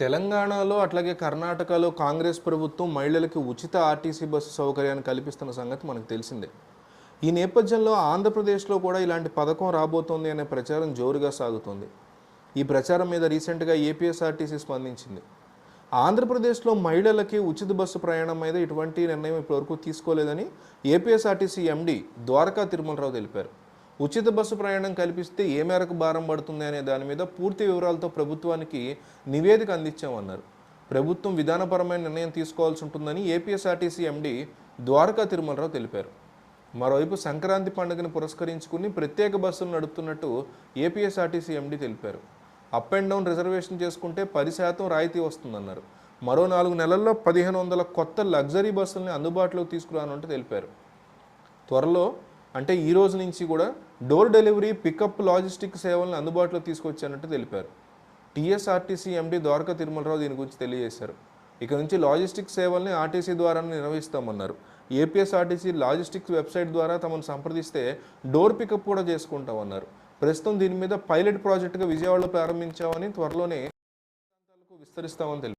తెలంగాణలో అట్లాగే కర్ణాటకలో కాంగ్రెస్ ప్రభుత్వం మహిళలకు ఉచిత ఆర్టీసీ బస్సు సౌకర్యాన్ని కల్పిస్తున్న సంగతి మనకు తెలిసిందే. ఈ నేపథ్యంలో ఆంధ్రప్రదేశ్లో కూడా ఇలాంటి పథకం రాబోతోంది అనే ప్రచారం జోరుగా సాగుతోంది. ఈ ప్రచారం మీద రీసెంట్గా ఏపీఎస్ఆర్టీసీ స్పందించింది. ఆంధ్రప్రదేశ్లో మహిళలకి ఉచిత బస్సు ప్రయాణం మీద ఇటువంటి నిర్ణయం ఇప్పటివరకు తీసుకోలేదని ఏపీఎస్ఆర్టీసీ ఎండీ ద్వారకా తిరుమలరావు తెలిపారు. ఉచిత బస్సు ప్రయాణం కల్పిస్తే ఏ మేరకు భారం పడుతుంది అనే దాని మీద పూర్తి వివరాలతో ప్రభుత్వానికి నివేదిక అందించామన్నారు. ప్రభుత్వం విధానపరమైన నిర్ణయం తీసుకోవాల్సి ఉంటుందని ఏపీఎస్ఆర్టీసీ ఎండీ ద్వారకా తిరుమలరావు తెలిపారు. మరోవైపు సంక్రాంతి పండుగను పురస్కరించుకుని ప్రత్యేక బస్సులు నడుపుతున్నట్టు ఏపీఎస్ఆర్టీసీ ఎండీ తెలిపారు. అప్ అండ్ డౌన్ రిజర్వేషన్ చేసుకుంటే పది శాతం రాయితీ వస్తుందన్నారు. మరో నాలుగు నెలల్లో పదిహేను వందల కొత్త లగ్జరీ బస్సుల్ని అందుబాటులోకి తీసుకురానుంటూ తెలిపారు. త్వరలో అంటే ఈ రోజు నుంచి కూడా డోర్ డెలివరీ పికప్ లాజిస్టిక్ సేవలను అందుబాటులో తీసుకొచ్చానట్టు తెలిపారు. టీఎస్ఆర్టీసీ ఎండీ ద్వారకా తిరుమలరావు దీని గురించి తెలియజేశారు. ఇక నుంచి లాజిస్టిక్ సేవల్ని ఆర్టీసీ ద్వారానే నిర్వహిస్తామన్నారు. ఏపీఎస్ఆర్టీసీ లాజిస్టిక్స్ వెబ్సైట్ ద్వారా తమను సంప్రదిస్తే డోర్ పికప్ కూడా చేసుకుంటామన్నారు. ప్రస్తుతం దీని మీద పైలట్ ప్రాజెక్టుగా విజయవాడలో ప్రారంభించామని త్వరలోనే విస్తరిస్తామని తెలిపారు.